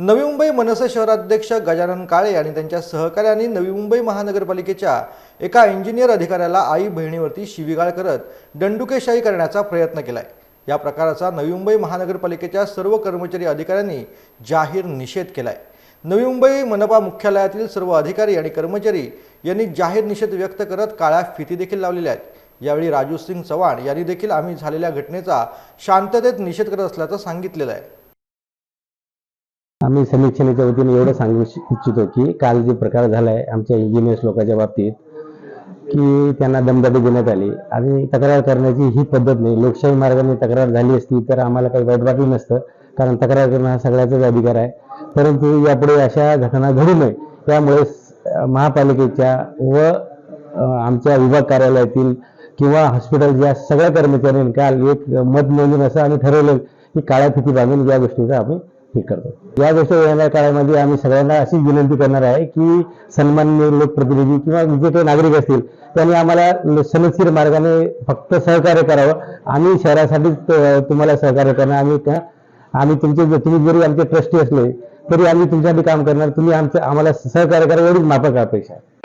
नवी मुंबई मनसे शहराध्यक्ष गजानन काळे आणि त्यांच्या सहकाऱ्यांनी नवी मुंबई महानगरपालिकेच्या एका इंजिनियर अधिकाऱ्याला आई बहिणीवरती शिवीगाळ करत दंडुकेशाही करण्याचा प्रयत्न केलाय. या प्रकाराचा नवी मुंबई महानगरपालिकेच्या सर्व कर्मचारी अधिकाऱ्यांनी जाहीर निषेध केलाय. नवी मुंबई मनपा मुख्यालयातील सर्व अधिकारी आणि कर्मचारी यांनी जाहीर निषेध व्यक्त करत काळ्या फिती देखील लावलेल्या आहेत. यावेळी राजू सिंग चव्हाण यांनी देखील आम्ही झालेल्या घटनेचा शांततेत निषेध करत असल्याचं सांगितलेलं आहे. आम्ही समीक्षणेच्या वतीने एवढं सांगू इच्छ- इच्छितो की काल जे प्रकार झाला आहे आमच्या इंजिनियर्स लोकांच्या बाबतीत की त्यांना दमदाटी देण्यात आली. आणि तक्रार करण्याची ही पद्धत नाही. लोकशाही मार्गाने तक्रार झाली असती तर आम्हाला काही वाईट वाटलं नसतं कारण तक्रार करणं हा सगळ्याचाच अधिकार आहे. परंतु यापुढे अशा घटना घडू नये त्यामुळे महापालिकेच्या व आमच्या विभाग कार्यालयातील किंवा हॉस्पिटलच्या सगळ्या कर्मचाऱ्यांनी काल एक मत नोंदून असं आणि ठरवलं की काळ्या फिती बांधून या गोष्टीचा आम्ही हे करतो. या गोष्टी येणाऱ्या काळामध्ये आम्ही सगळ्यांना अशी विनंती करणार आहे की सन्माननीय लोकप्रतिनिधी किंवा जे काही नागरिक असतील त्यांनी आम्हाला ल- सनदशीर मार्गाने फक्त सहकार्य करावं. आम्ही शहरासाठी तुम्हाला सहकार्य करणार. आम्ही त्या आम्ही तुमचे तुम्ही जरी आमचे ट्रस्टी असले तरी आम्ही तुमच्यासाठी काम करणार. तुम्ही आमचं आम्हाला सहकार्य करा एवढीच माफक अपेक्षा आहे.